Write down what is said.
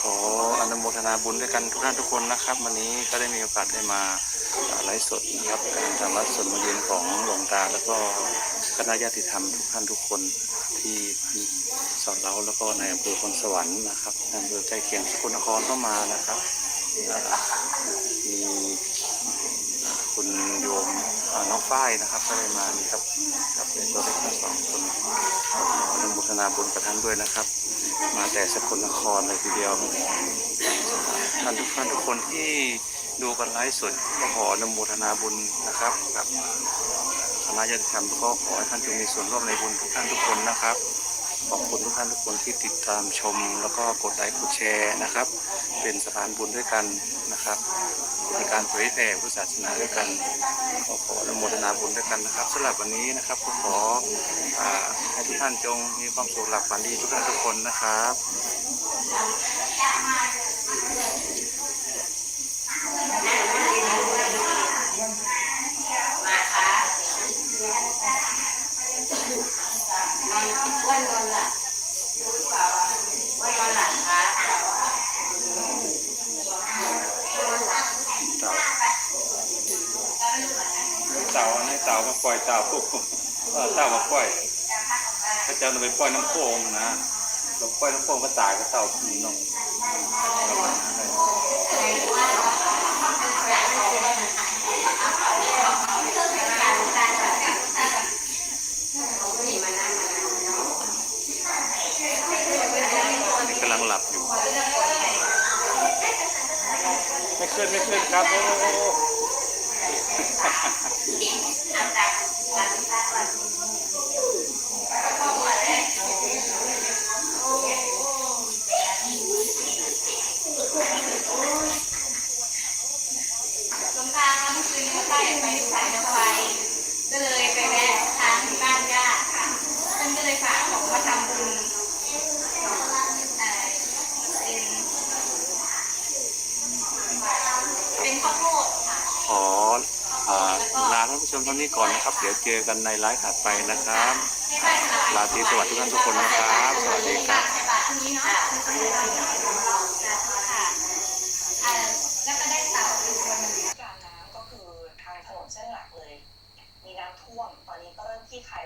ขออนุโมทนาบุญด้วยกันทุกท่านทุกคนนะครับ วันนี้ก็ได้มีโอกาสได้มาไลฟ์สดนะครับการทำวัดสวดมนต์เย็นของหลวงตา แล้วก็คณะญาติธรรมทุกท่านทุกคนที่สอนเราแล้วก็ในอำเภอพลสวรรค์นะครับอำเภอใกล้เคียงสกลนครก็มานะครับมีคุณโยม น้องฝ้ายนะครับก็เลยมานี่ครับกับเด็กตัวเล็กทั้งสองคนขออนุโมทนาบุญกับท่านด้วยนะครับ มาแต่สกลนครเลยทีเดียวท่านทุกท่านทุกคนที่ดูกันไลฟ์สดก็ขออนุโมทนาบุญนะครับกับคณะญาติธรรมก็ขอให้ท่านจงมีส่วนร่วมในบุญทุกท่านทุกคนนะครับ ขอบคุณทุกท่านทุกคนที่ติดตามชม แล้วก็กดไลค์กดแชร์นะครับ เป็นสะพานบุญด้วยกันนะครับในการเผยแผ่พุทธศาสนาด้วยกัน ขอขออนุโมทนาบุญด้วยกันนะครับสำหรับวันนี้นะครับก็ขอให้ทุกท่านจงมีความสุขหลับฝันดีทุกท่านทุกคนนะครับ วันนอนหลับวันนอนหลับคะเต่าให้เต่ามาปล่อยเต่าปุ๊บเต่ามาปล่อยถ้าจะไปปล่อยน้ำโขงนะเราปล่อยน้ำโขงก็ตายก็เต่ากินเนาะ นี่มานั่งมานั่งเนาะ นี่กำลัง หลับอยู่ ไม่ขึ้นไม่ขึ้นครับโอ้โหสงกรานต์เมื่อคืนนี้ใกล้ไปสายรถไฟก็เลยไปแวะทานที่บ้านญาติค่ะท่านก็เลยฝากของมาทำบุญเอ่อเป็นเป็นข้าวโพดค่ะ ขออ่า ลาท่านผู้ชมเท่านี้ก่อนนะครับ เดี๋ยวเจอกันในไลฟ์ถัดไปนะครับลาตรีสวัสดีทุกท่านทุกคนนะครับ สวัสดีครับเนาะค่ะอ่าแล้วก็ได้เต่าอีกคนการน้ำก็คือทางถนนเส้นหลักเลย มีน้ำท่วม ตอนนี้ก็เริ่มคลี่คลาย